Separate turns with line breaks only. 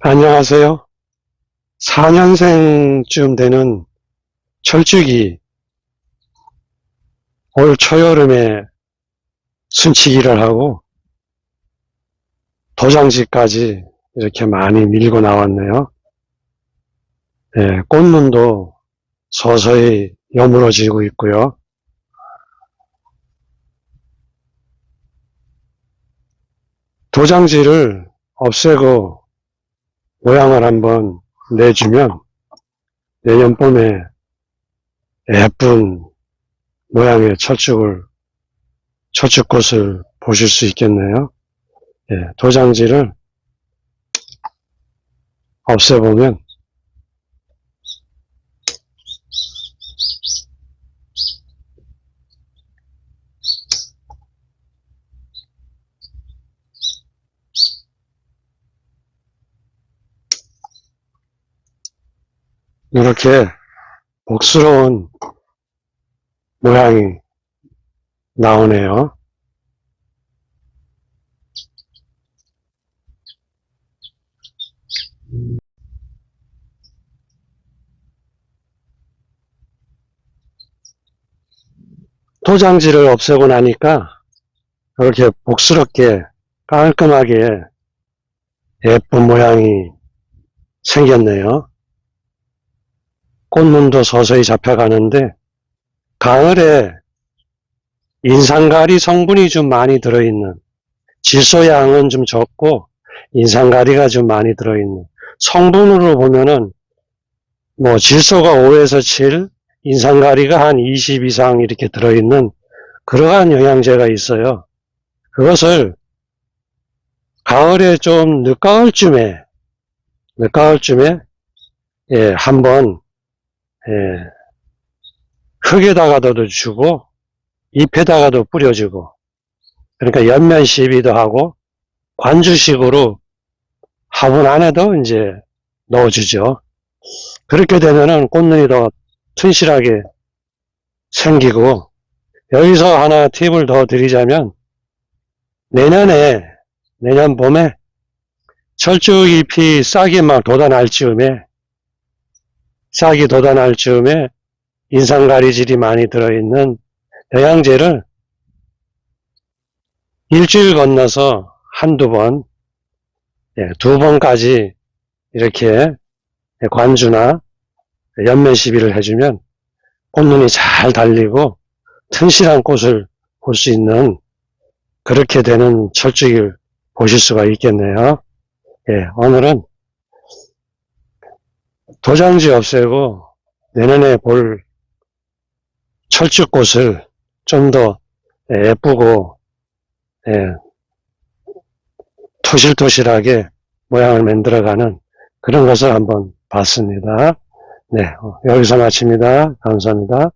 안녕하세요. 4년생쯤 되는 철쭉이 올 초여름에 순치기를 하고 도장지까지 이렇게 많이 밀고 나왔네요. 예, 꽃눈도 서서히 여물어지고 있고요. 도장지를 없애고 모양을 한번 내주면 내년 봄에 예쁜 모양의 철쭉을 철쭉꽃을 보실 수 있겠네요. 예, 도장지를 없애보면 이렇게 복스러운 모양이 나오네요. 도장지를 없애고 나니까 이렇게 복스럽게 깔끔하게 예쁜 모양이 생겼네요. 꽃눈도 서서히 잡혀가는데 가을에 인상가리 성분이 좀 많이 들어있는 질소양은 좀 적고 인상가리가 좀 많이 들어있는 성분으로 보면은 뭐 질소가 5에서 7, 인상가리가 한 20 이상 이렇게 들어있는 그러한 영양제가 있어요. 그것을 가을에 좀 늦가을쯤에 늦가을쯤에 예, 한번 예, 흙에다가도 주고 잎에다가도 뿌려주고 그러니까 연면 시비도 하고 관주식으로 화분 안에도 이제 넣어주죠. 그렇게 되면은 꽃눈이 더 튼실하게 생기고 여기서 하나 팁을 더 드리자면 내년에 내년 봄에 철쭉 잎이 싹이 막 돋아날 즈음에 싹이 돋아날 즈음에 인상가리질이 많이 들어있는 영양제를 일주일 건너서 한두 번, 예, 두 번까지 이렇게 관주나 연면 시비를 해주면 꽃눈이 잘 달리고 튼실한 꽃을 볼 수 있는 그렇게 되는 철쭉을 보실 수가 있겠네요. 예, 오늘은 도장지 없애고 내년에 볼 철쭉꽃을 좀 더 예쁘고 예, 토실토실하게 모양을 만들어가는 그런 것을 한번 봤습니다. 네, 어, 여기서 마칩니다. 감사합니다.